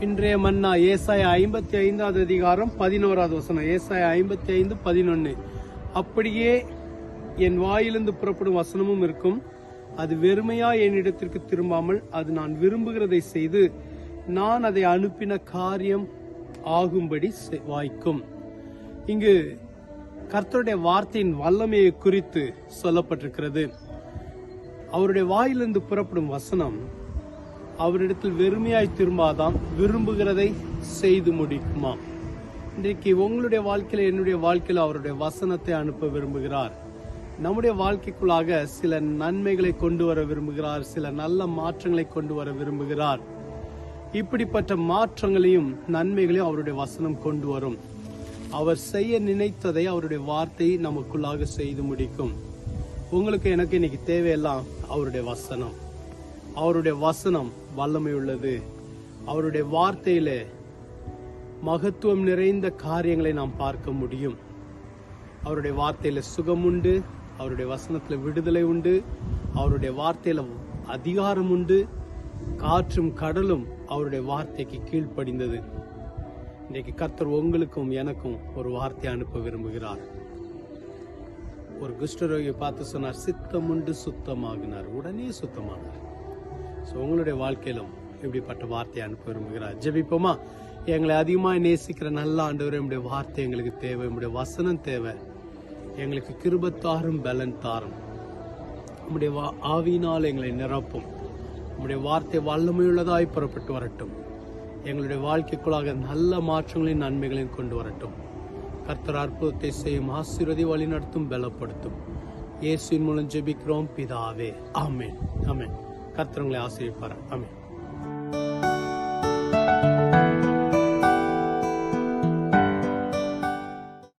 இன்றைய மன்னா ஏசாய ஐம்பத்தி ஐந்தாவது அதிகாரம் பதினோராவது வசனம். ஏசாய ஐம்பத்தி ஐந்து பதினொன்னு. அப்படியே என் வாயிலிருந்து புறப்படும் வசனமும் இருக்கும். அது வெறுமையா என்னிடத்திற்கு திரும்பாமல் அது நான் விரும்புகிறதை செய்து நான் அதை அனுப்பின காரியம் ஆகும்படி செ- வாய்க்கும். இங்கு கர்த்தருடைய வார்த்தையின் வல்லமையை குறித்து சொல்லப்பட்டிருக்கிறது. அவருடைய வாயிலிருந்து புறப்படும் வசனம் அவரிடத்தில் வெறுமையாய் திரும்பாதாம் விரும்புகிறதை செய்து முடிக்குமாம். இன்றைக்கு உங்களுடைய வாழ்க்கையில் என்னுடைய வாழ்க்கையில் அவருடைய வசனத்தை அனுப்ப விரும்புகிறார். நம்முடைய வாழ்க்கைக்குள்ளாக சில நன்மைகளை கொண்டு வர விரும்புகிறார் சில நல்ல மாற்றங்களை கொண்டு வர விரும்புகிறார். இப்படிப்பட்ட மாற்றங்களையும் நன்மைகளையும் அவருடைய வசனம் கொண்டு வரும். அவர் செய்ய நினைத்ததை அவருடைய வார்த்தை நமக்குள்ளாக செய்து முடிக்கும். உங்களுக்கு எனக்கு இன்னைக்கு தேவையெல்லாம் அவருடைய வசனம். அவருடைய வசனம் வல்லமை உள்ளது அவருடைய வார்த்தையில மகத்துவம் நிறைந்த காரியங்களை நாம் பார்க்க முடியும். அவருடைய வார்த்தையில சுகம் உண்டு அவருடைய வசனத்துல விடுதலை உண்டு அவருடைய வார்த்தையில அதிகாரம் உண்டு காற்றும் கடலும் அவருடைய வார்த்தைக்கு கீழ்ப்படிந்தது. இன்றைக்கு கர்த்தர் உங்களுக்கும் எனக்கும் ஒரு வார்த்தை அனுப்ப விரும்புகிறார். ஒரு குஷ்டரோகியை பார்த்து சொன்னார் சித்தம் உண்டு சுத்தமாகினார். உடனே சுத்தமானார். ஸோ உங்களுடைய வாழ்க்கையிலும் இப்படிப்பட்ட வார்த்தையை அனுப்ப விரும்புகிறார். ஜெபிப்போமா? எங்களை அதிகமாக நேசிக்கிற நல்ல ஆண்டவர் என்னுடைய வார்த்தை எங்களுக்கு தேவை நம்முடைய வசனம் தேவை. எங்களுக்கு கிருபத்தாரும் பலன் தாரும். உம்முடைய வா- ஆவியினால் எங்களை நிரப்பும். உம்முடைய வார்த்தை வல்லமையுள்ளதாய் புறப்பட்டு வரட்டும். எங்களுடைய வாழ்க்கைக்குள்ளாக நல்ல மாற்றங்களையும் நன்மைகளையும் கொண்டு வரட்டும். கர்த்தர் அற்புதத்தை செய்யும் ஆசீர்வதி வழி நடத்தும் பலப்படுத்தும். இயேசுவின் மூலம் ஜெபிக்கிறோம் பிதாவே. ஆமேன். ஆமேன். கத்திரங்களை ஆசிரியப்பார் ஆசீர்வதிப்பார்